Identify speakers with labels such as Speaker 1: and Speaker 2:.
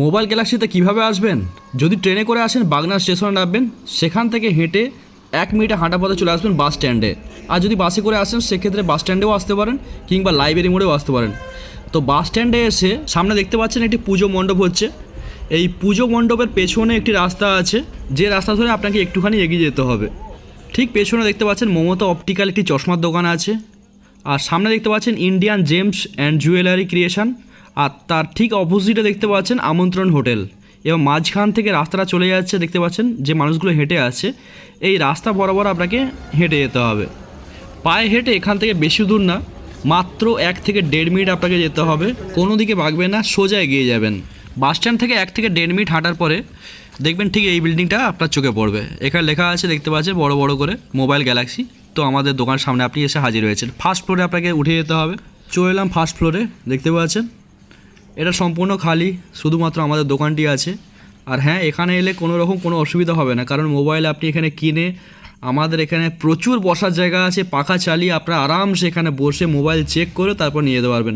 Speaker 1: Mobile গ্যালাক্সিতে কীভাবে আসবেন? যদি ট্রেনে করে আসেন বাগনান স্টেশনে নামবেন, সেখান থেকে হেঁটে এক মিনিটে হাঁটা পথে চলে আসবেন বাস স্ট্যান্ডে। আর যদি বাসে করে আসেন, সেক্ষেত্রে বাস স্ট্যান্ডেও আসতে পারেন কিংবা লাইব্রেরি মোড়েও আসতে পারেন। তো বাস স্ট্যান্ডে এসে সামনে দেখতে পাচ্ছেন একটি পুজো মণ্ডপ হচ্ছে। এই পুজো মণ্ডপের পেছনে একটি রাস্তা আছে, যে রাস্তা ধরে আপনাকে একটুখানি এগিয়ে যেতে হবে। ঠিক পেছনে দেখতে পাচ্ছেন মমতা অপটিক্যাল একটি চশমার দোকান আছে। আর সামনে দেখতে পাচ্ছেন Indian gems and jewellery creation. আর তার ঠিক অপোজিটে দেখতে পাচ্ছেন আমন্ত্রণ হোটেল। এবং মাঝখান থেকে রাস্তাটা চলে যাচ্ছে, দেখতে পাচ্ছেন যে মানুষগুলো হেঁটে আছে। এই রাস্তা বরাবর আপনাকে হেঁটে যেতে হবে। পায়ে হেঁটে এখান থেকে বেশি দূর না, মাত্র এক থেকে দেড় মিনিট আপনাকে যেতে হবে। কোনো দিকে বাগবেন না, সোজা এগিয়ে যাবেন। বাস স্ট্যান্ড থেকে এক থেকে দেড় মিনিট হাঁটার পরে দেখবেন ঠিক এই বিল্ডিংটা আপনার চোখে পড়বে। এখানে লেখা আছে, দেখতে পাচ্ছেন, বড় বড় করে মোবাইল গ্যালাক্সি। তো আমাদের দোকান সামনে আপনি এসে হাজির হয়েছেন। ফার্স্ট ফ্লোরে আপনাকে উঠে যেতে হবে। চলে এলাম ফার্স্ট ফ্লোরে, দেখতে পাচ্ছেন। এটা সম্পূর্ণ খালি, শুধুমাত্র আমাদের দোকানটি আছে। আর হ্যাঁ এখানে এলে কোনো রকম কোনো অসুবিধা হবে না, কারণ মোবাইল আপনি এখানে কিনে, আমাদের এখানে প্রচুর বসার জায়গা আছে, পাখা চালিয়ে আপনারা আরামসে এখানে বসে মোবাইল চেক করে তারপর নিয়ে যেতে পারবেন।